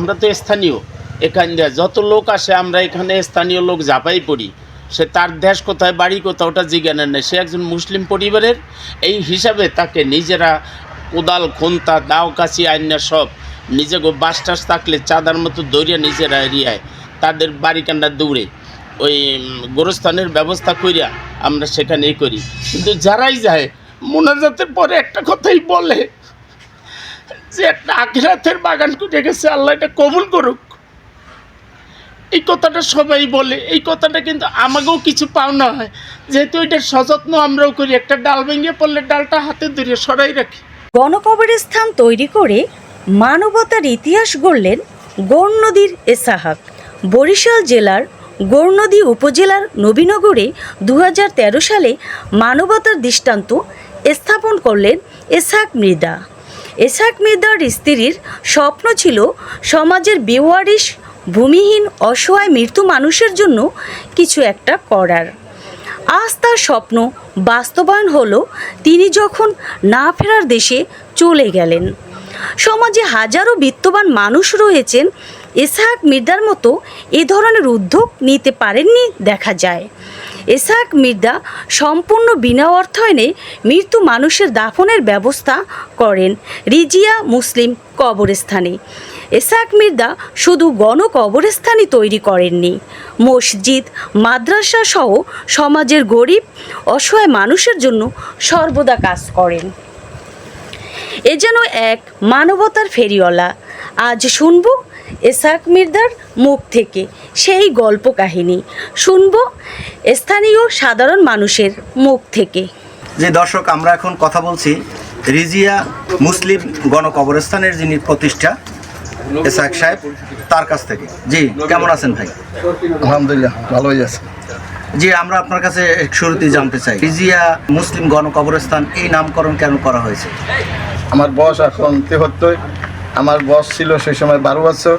আমরা তো স্থানীয়। এখান দিয়ে যত লোক আসে, আমরা এখানে স্থানীয় লোক জাপাই পড়ি সে তার দেশ কোথায়, বাড়ি কোথায়, ওটা জিজ্ঞানের নেই। সে একজন মুসলিম পরিবারের। এই হিসাবে তাকে নিজেরা কোদাল, খুন্তা, দাও কাছি আইনা সব নিজে বাস টাস থাকলে চাঁদার মতো দৌড়িয়ে নিজেরা এরিয়ায় তাদের বাড়িকান্ডা দৌড়ে, ওই গোরস্থানের ব্যবস্থা করিয়া আমরা সেখানেই করি। কিন্তু যারাই যায় মোনাজাতের পরে একটা কথাই বলে। যে একটা আখিরাতের বাগান গেছে আল্লাহ এটা কবুল করুক। এই কথাটা সবাই বলে, এই কথাটা কিন্তু আমাকেও কিছু পাওনা হয়। যেহেতু এটা সযত্ন আমরাও করি, একটা ডাল ভেঙে পড়লে ডালটা হাতে ধরে সরাই রাখি। গণকবরের স্থান তৈরি করে মানবতার ইতিহাস গড়লেন গৌরনদীর এসাহাক। বরিশাল জেলার গৌরনদী উপজেলার নবীনগরে দু হাজার তেরো সালে মানবতার দৃষ্টান্ত স্থাপন করলেন এসাক মৃদা এসাক মির্দার স্ত্রীর স্বপ্ন ছিল সমাজের বেওয়ারিশ, ভূমিহীন, অসহায় মৃত্যু মানুষের জন্য কিছু একটা করার। আজ তার স্বপ্ন বাস্তবায়ন হলো তিনি যখন না ফেরার দেশে চলে গেলেন। সমাজে হাজারো বিত্তবান মানুষ রয়েছেন এসাহাক মির্দার মতো এ ধরনের উদ্যোগ নিতে পারেননি দেখা যায়। এসাহাক মির্দা সম্পূর্ণ বিনা অর্থায়নে মৃত্যু মানুষের দাফনের ব্যবস্থা করেন রিজিয়া মুসলিম কবরস্থানে। এসাক মির্দা শুধু গণকবরস্থানই তৈরি করেননি, মসজিদ, মাদ্রাসা সহ সমাজের গরিব, অসহায় মানুষের জন্য সর্বদা কাজ করেন। এ যেন এক মানবতার ফেরিওয়ালা। আজ শুনব এসাক মির্দার মুখ থেকে সেই গল্প কাহিনী। শুনব স্থানীয় সাধারণ মানুষের মুখ থেকে। যে দর্শক আমরা এখন কথা বলছি রিজিয়া মুসলিম গণকবরস্থানের যিনি প্রতিষ্ঠা এসাক সাহেব তার কাছ থেকে। জি কেমন আছেন ভাই? আলহামদুলিল্লাহ ভালোই আছে। জি আমরা আপনার কাছে শুরুতেই জানতে চাই রিজিয়া মুসলিম গণকবরস্থান এই নামকরণ কেন করা হয়েছে? আমার বয়স এখন তেহত্তর। আমার বস ছিল সেই সময় বারো বছর।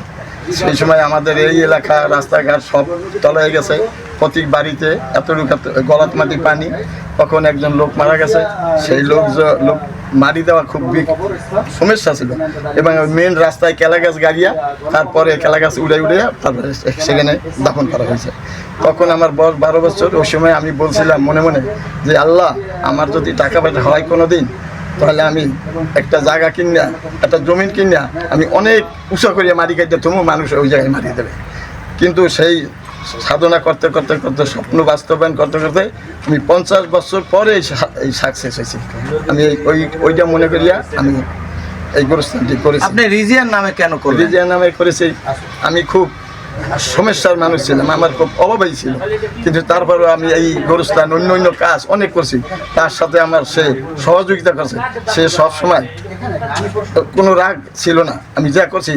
সেই সময় আমাদের এই এলাকা, রাস্তাঘাট সব তলায় গেছে। প্রতি বাড়িতে এতটুকু এত- গলাত মাটি পানি। তখন একজন লোক মারা গেছে, সেই লোক লোক মারি দেওয়া খুব সমস্যা ছিল। এবং মেন রাস্তায় কেলা গাছ গাড়িয়া, তারপরে কেলা গাছ উড়ে উড়ে তারপরে সেখানে দাফন করা হয়েছে। তখন আমার বয়স বারো বছর, ওই সময় আমি বলছিলাম মনে মনে যে, আল্লাহ, আমার যদি টাকা পয়সা হয় কোনো দিন তাহলে আমি একটা জায়গা কিনিয়া একটা জমিন কিনিয়া আমি অনেক উঁচা করিয়া মারি খাইতে তুমি মানুষ ওই জায়গায় মারি দেবে। কিন্তু সেই সাধনা করতে করতে করতে স্বপ্ন বাস্তবায়ন করতে করতে আমি পঞ্চাশ বছর পরে এই সাকসেস হয়েছি। আমি এই- ওই ওইটা মনে করিয়া আমি এই গোরস্থানটি করেছি। আপনি রিজিয়ার নামে কেন করলেন? রিজিয়া নামে করেছি। আমি খুব সমস্যার মানুষ ছিলাম আমার খুব অভাবই ছিল। কিন্তু তারপরেও আমি এই গরুস্থান অন্য অন্য কাজ অনেক করছি। তার সাথে আমার সে সহযোগিতা করছে। সে সব সময় কোনো রাগ ছিল না। আমি যা করছি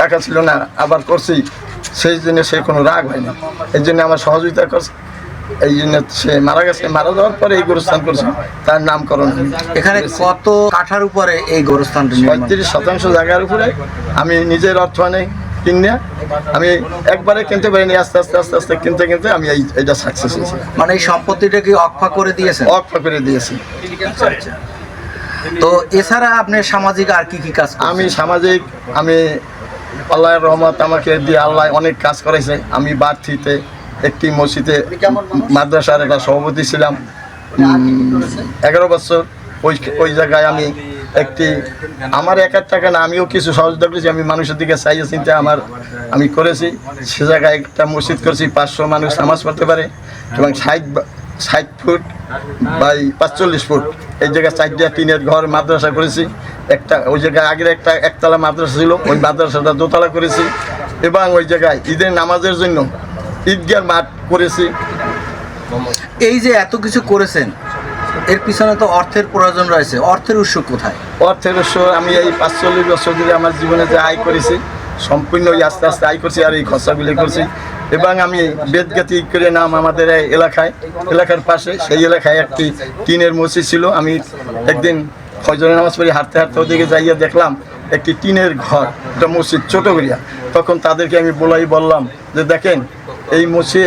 টাকা ছিল না আবার করছি সেই জন্য সে কোনো রাগ হয়নি এই জন্য আমার সহযোগিতা করছে। এই জন্য সে মারা গেছে। মারা যাওয়ার পরে এই গরুস্থান করছে। তার নামকরণ। এখানে কত কাঠার উপরে এই গোরস্থানটি পঁয়ত্রিশ শতাংশ জায়গার উপরে। আমি নিজের অর্থায়নে কিনে আমি একবারে কিনতে পারিনি আস্তে আস্তে আস্তে আস্তে কিনতে কিনতে আমি এই এটা সাকসেস হয়েছি। মানে এই সম্পত্তিটা কি অক্ষা করে দিয়েছেন? অক্ষ করে দিয়েছি। তো এছাড়া আপনি সামাজিক আর কি কি কাজ আমি সামাজিক আমি আল্লাহর রহমত আমাকে দিয়ে আল্লাহ অনেক কাজ করেছে আমি বাড়তিতে একটি মসজিদে মাদ্রাসার একটা সভাপতি ছিলাম। এগারো বছর ওই ওই জায়গায় আমি একটি আমার একার টাকা না, আমিও কিছু সহযোগিতা করেছি, আমি মানুষের দিকে চাইয়ে চিনতে আমার আমি করেছি। সে জায়গায় একটা মসজিদ করেছি, পাঁচশো মানুষ নামাজ পড়তে পারে এবং ষাট ষাট ফুট বাই পাঁচচল্লিশ ফুট। এই জায়গায় চারটা টিনের ঘর, মাদ্রাসা করেছি। একটা ওই জায়গায় আগের একটা একতলা মাদ্রাসা ছিল, ওই মাদ্রাসাটা দোতলা করেছি। এবং ওই জায়গায় ঈদের নামাজের জন্য ঈদগার মাঠ করেছি। এই যে এত কিছু করেছেন এর পিছনে তো অর্থের প্রয়োজন রয়েছে। অর্থের উৎস কোথায়? অর্থের উৎস, আমি এই পাঁচচল্লিশ বছর ধরে আমার জীবনে যে আয় করেছি, সম্পূর্ণ আস্তে আস্তে আয় করছি আর এই খরচাগুলি করছি। এবং আমি বেদগাতি করে নাম আমাদের এলাকায়, এলাকার পাশে সেই এলাকায় একটি টিনের মসজিদ ছিল। আমি একদিন ফজরের নামাজ পড়ি হাঁটতে হাঁটতে ওদিকে যাইয়া দেখলাম একটি টিনের ঘর, একটা মসজিদ ছোট করিয়া। তখন তাদেরকে আমি বলাই বললাম যে, দেখেন এই মসজিদ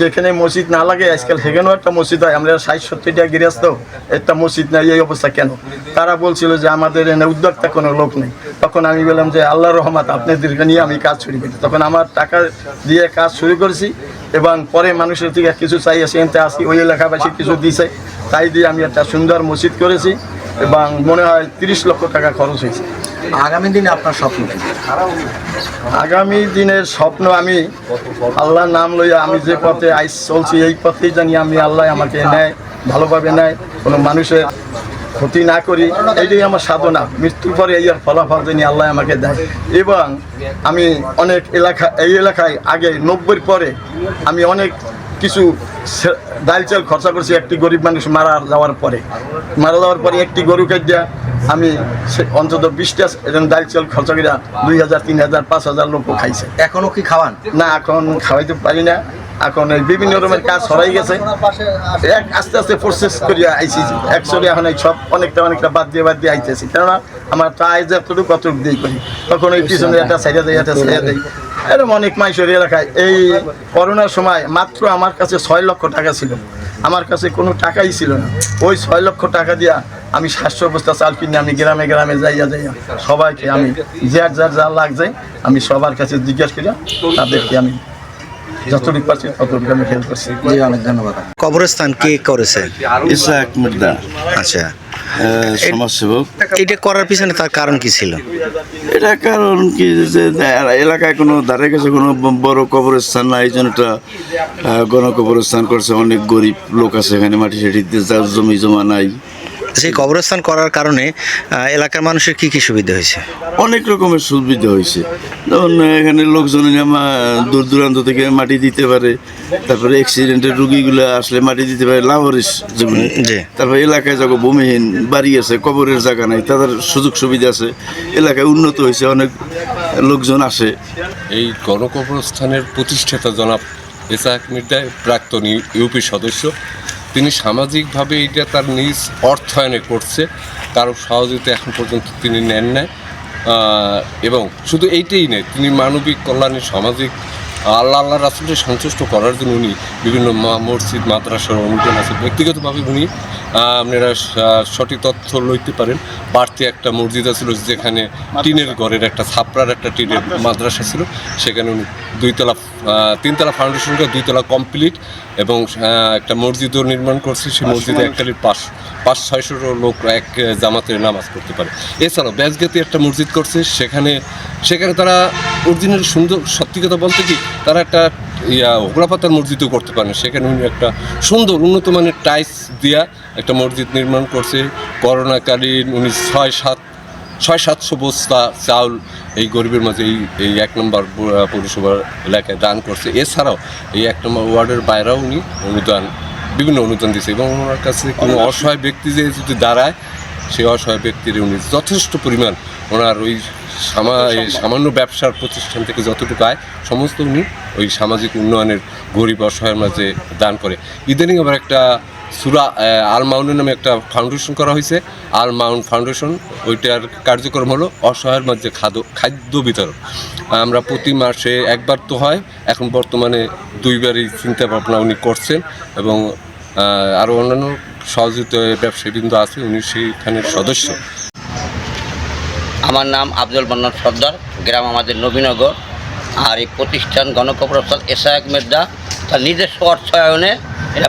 যেখানে মসজিদ না লাগে, আজকাল সেখানেও একটা মসজিদ হয়। আমরা ষাট, সত্তরটা গৃহস্থ, একটা মসজিদ নাই, এই অবস্থা কেন? তারা বলছিল যে আমাদের এনে উদ্যোক্তা কোনো লোক নেই। তখন আমি বললাম যে, আল্লাহ রহমত আপনাদেরকে নিয়ে আমি কাজ শুরু করি। তখন আমার টাকা দিয়ে কাজ শুরু করেছি এবং পরে মানুষের থেকে কিছু চাই সেখানে আসি। ওই এলাকাবাসী কিছু দিছে, তাই দিয়ে আমি একটা সুন্দর মসজিদ করেছি। এবং মনে হয় তিরিশ লক্ষ টাকা খরচ হয়েছে। আগামী দিনে আপনার স্বপ্ন কি? আগামী দিনের স্বপ্ন আমি আল্লাহর নাম লইয়া আমি যে পথে আইস চলছি এই পথেই জানি আমি আল্লাহ আমাকে নেয় ভালোভাবে নেয় কোনো মানুষের ক্ষতি না করি। এইটাই আমার সাধনা। মৃত্যুর পরে এই আর ফলাফল জানি আল্লাহ আমাকে দেয়। এবং আমি অনেক এলাকা এই এলাকায় আগে নব্বই পরে আমি অনেক কিছু ডাল চাল খরচা করছি একটি গরিব মানুষ মারা যাওয়ার পরে। মারা যাওয়ার পরে একটি গরু কাটিয়া আমি অন্তত বিশটা ডাল চাল খরচা করিয়া দুই হাজার তিন হাজার পাঁচ হাজার লোক খাইছে। এখনও কি খাওয়ান? না এখন খাওয়াইতে পারি না। এখন এই বিভিন্ন রকমের কাজ সরাই গেছে। এক আস্তে আস্তে প্রসেস করিয়া আইসি একচুয়ালি এখন এই সব অনেকটা অনেকটা বাদ দিয়ে বাদ দিয়ে আইতেছি। কেননা আমার প্রায় যতটুকু কতটুকু দিয়ে করি। তখন ওই পিছনে একটা সাইডে দেয় একটা সাইডে দেয়। এরকম অনেক মাইশোর এলাকায়। এই করোনার সময় মাত্র আমার কাছে ছয় লক্ষ টাকা ছিল। আমার কাছে কোনো টাকাই ছিল না। ওই ছয় লক্ষ টাকা দিয়া আমি স্বাস্থ্য অবস্থা চাল কিনে আমি গ্রামে গ্রামে যাইয়া যাইয়া সবাইকে আমি যার যার যা লাগ লাগছে আমি সবার কাছে জিজ্ঞেস করিয়া তাদেরকে আমি যতটুকু পারছি ততটুকু আমি হেল্প করছি। জি অনেক ধন্যবাদ। কবরস্থান কে করেছে? ইসাক মির্দা আচ্ছা। সমাজসেবক। এটা করার পিছনে তার কারণ কি ছিল? এটা কারণ কি যে এলাকায় কোনো ধারে কাছে কোনো বড় কবরস্থান নাই এই জন্য একটা গণকবরস্থান করছে অনেক গরিব লোক আছে এখানে মাটি সাটি দিয়ে যার জমি জমা নাই। সেই কবরস্থান করার কারণে এলাকার মানুষের কি কি সুবিধা হয়েছে? অনেক রকমের সুবিধা হয়েছে। যেমন এখানে লোকজন দূর দূরান্ত থেকে মাটি দিতে পারে তারপরে অ্যাক্সিডেন্টের রুগীগুলো আসলে মাটি দিতে পারে লাভারিস যেগুলো তারপরে এলাকায় যখন ভূমিহীন বাড়ি আছে কবরের জায়গা নাই তাদের সুযোগ সুবিধা আছে। এলাকায় উন্নত হয়েছে অনেক লোকজন আসে। এই গণকবরস্থানের প্রতিষ্ঠাতা জনাব এসাক মির্জা প্রাক্তন ইউ- ইউপি সদস্য তিনি সামাজিকভাবে এটা তার নিজ অর্থায়নে করছে কারও সহযোগিতা এখন পর্যন্ত তিনি নেন নাই। এবং শুধু এইটাই নেই তিনি মানবিক কল্যাণে সামাজিক আল্লাহ আল্লাহ রাসুলকে সন্তুষ্ট করার জন্য উনি বিভিন্ন মা- মসজিদ মাদ্রাসার অনুদান আছে ব্যক্তিগতভাবে উনি আপনারা সঠিক তথ্য লইতে পারেন। বাড়তি একটা মসজিদ ছিল যেখানে টিনের ঘরের একটা ছাপড়ার একটা টিনের মাদ্রাসা। ছিল। সেখানে উনি দুইতলা তিনতলা ফাউন্ডেশন করে দুইতলা কমপ্লিট এবং একটা মসজিদও নির্মাণ করছে। সেই মসজিদে এককালীন পাঁচ পাঁচ ছয়শো লোক এক জামাতের নামাজ পড়তে পারে। এছাড়াও ব্যাসগাতে একটা মসজিদ করছে। সেখানে সেখানে তারা অরিজিনাল সুন্দর সত্যি কথা বলতে কি তারা একটা ইয়া ওগলাপাতার মসজিদও করতে পারে না। সেখানে উনি একটা সুন্দর উন্নত মানের টাইলস দিয়া একটা মসজিদ নির্মাণ করছে। করোনাকালীন উনি ছয় সাত ছয় সাতশো বস্তা চাউল এই গরিবের মাঝে এই এই এক নম্বর পৌরসভার এলাকায় দান করছে। এছাড়াও এই এক নম্বর ওয়ার্ডের বাইরেও উনি অনুদান বিভিন্ন অনুদান দিয়েছে এবং ওনার কাছে কোনো অসহায় ব্যক্তি যে যদি দাঁড়ায় সেই অসহায় ব্যক্তির উনি যথেষ্ট পরিমাণ ওনার ওই সামা- সামান্য ব্যবসার প্রতিষ্ঠান থেকে যতটুকু আয় সমস্ত উনি ওই সামাজিক উন্নয়নের গরিব অসহায়ের মাঝে দান করে। ইদানিং আবার একটা সুরা আল মাউন্টের নামে একটা ফাউন্ডেশন করা হয়েছে। আল মাউন্ট ফাউন্ডেশন ওইটার কার্যক্রম হলো অসহায়ের মাঝে খাদ্য খাদ্য বিতরণ। আমরা প্রতি মাসে একবার তো হয় এখন বর্তমানে দুইবারই চিন্তা ভাবনা উনি করছেন এবং আরও অন্যান্য সহযোগিত ব্যবসায়ীবৃন্দ আছে, উনি সেইখানের সদস্য। আমার নাম আব্দুল মান্নান সর্দার, গ্রাম আমাদের নবীনগর। আর এই প্রতিষ্ঠান গণকপ্রসাদ এসায়ক মেদা তার নিজস্ব অর্থায়নে এটা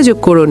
যোগাযোগ করুন।